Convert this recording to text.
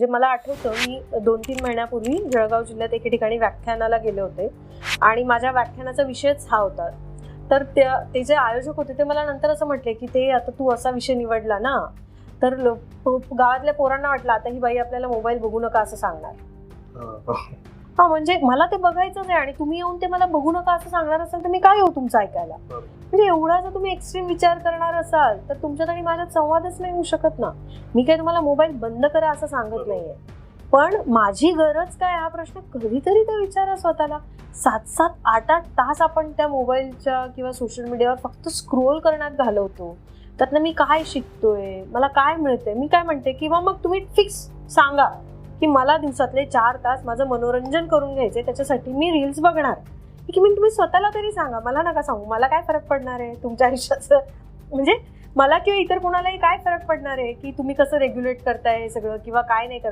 म्हणजे मला आठवतं मी दोन तीन महिन्यापूर्वी जळगाव जिल्ह्यात एके ठिकाणी व्याख्यानाला गेले होते. आणि माझ्या व्याख्यानाचा विषयच हा होता. तर त्या ते जे आयोजक होते ते मला नंतर असं म्हटले की ते आता तू असा विषय निवडला ना तर गावातल्या पोरांना वाटलं आता ही बाई आपल्याला मोबाईल बघू नका असं सांगणार. हा म्हणजे मला ते बघायचंच आहे आणि तुम्ही येऊन ते मला बघू नका असं सांगणार असाल तर मी काय येऊ तुमचं ऐकायला. म्हणजे एवढा जर तुम्ही एक्स्ट्रीम विचार करणार असाल तर तुमच्यात आणि माझ्यात संवादच नाही होऊ शकत ना. मी काही तुम्हाला मोबाईल बंद करा असं सांगत. नाहीये. पण माझी गरज काय हा प्रश्न? कधीतरी तर विचारा स्वतःला. सात सात आठ आठ तास आपण त्या मोबाईलच्या किंवा सोशल मीडियावर फक्त स्क्रोल करण्यात घालवतो. त्यातनं मी काय शिकतोय? मला काय मिळतंय? मी काय म्हणते? किंवा मग तुम्ही फिक्स सांगा. की मला दिवसातले चार तास माझं मनोरंजन करून घ्यायचे त्याच्यासाठी मी रील्स बघणार. की मी तुम्ही स्वतःला तरी सांगा मला नका सांगू मला काय फरक पडणार आहे तुमच्या आयुष्याचं? म्हणजे मला किंवा इतर कोणालाही काय फरक पडणार आहे की तुम्ही कसं रेग्युलेट करताय सगळं किंवा काय नाही करताय